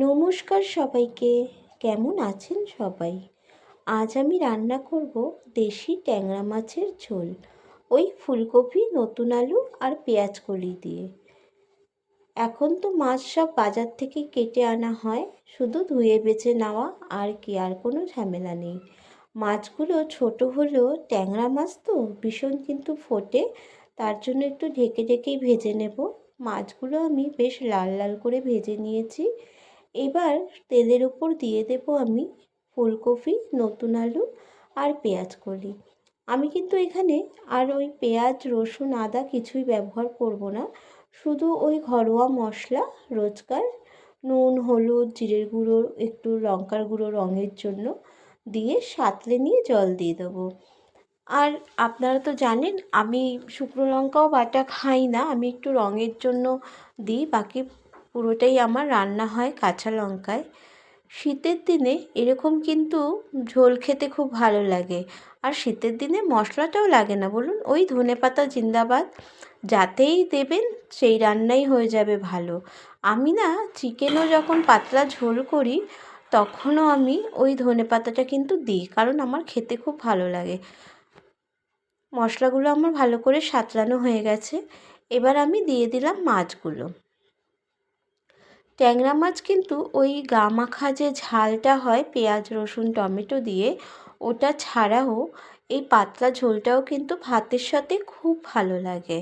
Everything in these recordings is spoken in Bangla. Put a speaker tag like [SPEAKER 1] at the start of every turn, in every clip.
[SPEAKER 1] নমস্কার সবাইকে। কেমন আছেন সবাই? আজ আমি রান্না করব দেশি ট্যাংরা মাছের ঝোল, ওই ফুলকপি, নতুন আলু আর পেঁয়াজ কলি দিয়ে। এখন তো মাছ সব বাজার থেকে কেটে আনা হয়, শুধু ধুয়ে বেছে নেওয়া আর কি, আর কোনো ঝামেলা নেই। মাছগুলো ছোট হলেও ট্যাংরা মাছ তো ভীষণ কিন্তু ফোটে, তার জন্য একটু ঢেকে ঢেকেই ভেজে নেব। মাছগুলো আমি বেশ লাল লাল করে ভেজে নিয়েছি। এবার তেলের উপর দিয়ে দেব আমি ফুলকপি, নতুন আলু আর পেঁয়াজ কলি। আমি কিন্তু এখানে আর ওই পেঁয়াজ, রসুন, আদা কিছুই ব্যবহার করব না। শুধু ওই ঘরোয়া মশলা, রোজকার নুন, হলুদ, জিরের গুঁড়ো, একটু লঙ্কার গুঁড়ো রঙের জন্য দিয়ে সাঁতলে নিয়ে জল দিয়ে দেবো। আর আপনারা তো জানেন, আমি শুকনো লঙ্কাও বাটা খাই না, আমি একটু রঙের জন্য দিই, বাকি পুরোটাই আমার রান্না হয় কাঁচা লঙ্কায়। শীতের দিনে এরকম কিন্তু ঝোল খেতে খুব ভালো লাগে। আর শীতের দিনে মশলাটাও লাগে না, বলুন। ওই ধনে পাতা জিন্দাবাদ, যাতেই দেবেন সেই রান্নাই হয়ে যাবে ভালো। আমি না চিকেনও যখন পাতলা ঝোল করি, তখনও আমি ওই ধনে পাতাটা কিন্তু দিই, কারণ আমার খেতে খুব ভালো লাগে। মশলাগুলো আমার ভালো করে সাঁতলানো হয়ে গেছে। এবার আমি দিয়ে দিলাম মাছগুলো। ট্যাংরা মাছ কিন্তু ওই গা মাখা যে ঝালটা হয়, পেঁয়াজ, রসুন, টমেটো দিয়ে, ওটা ছাড়াও এই পাতলা ঝোলটাও কিন্তু ভাতের সাথে খুব ভালো লাগে।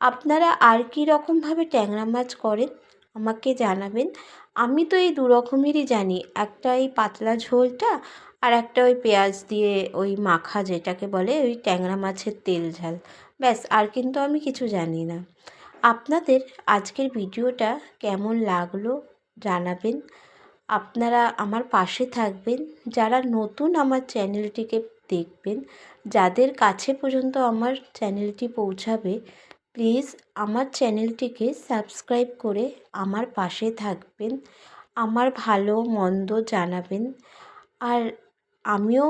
[SPEAKER 1] আপনারা আর কী রকমভাবে ট্যাংরা মাছ করেন? আমাকে জানাবেন। আমি তো এই দু রকমেরই জানি। একটা এই পাতলা ঝোলটা আর একটা ওই পেঁয়াজ দিয়ে ওই মাখা যেটাকে বলে, ওই ট্যাংরা মাছের তেল ঝাল। ব্যাস, আর কিন্তু আমি কিছু জানি না। আপনাদের আজকের ভিডিওটা কেমন লাগল জানাবেন। আপনারা আমার পাশে থাকবেন। যারা নতুন আমার চ্যানেলটিকে দেখবেন, যাদের কাছে পর্যন্ত আমার চ্যানেলটি পৌঁছাবে, প্লিজ আমার চ্যানেলটিকে সাবস্ক্রাইব করে আমার পাশে থাকবেন। আমার ভালো মন্দ জানাবেন। আর আমিও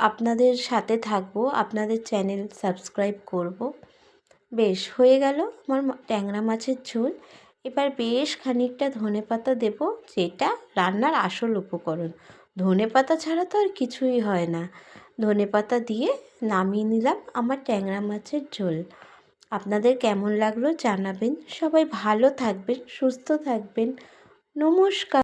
[SPEAKER 1] আপনাদের সাথে থাকব, আপনাদের চ্যানেল সাবস্ক্রাইব করব। বেশ, হয়ে গেল আমার ট্যাংরা মাছের ঝোল। এবার বেশ খানিকটা ধনে পাতা দেবো, যেটা রান্নার আসল উপকরণ। ধনে পাতা ছাড়া তো আর কিছুই হয় না। ধনে পাতা দিয়ে নামিয়ে নিলাম আমার ট্যাংরা মাছের ঝোল। আপনাদের কেমন লাগল জানাবেন। সবাই ভালো থাকবেন, সুস্থ থাকবেন। নমস্কার।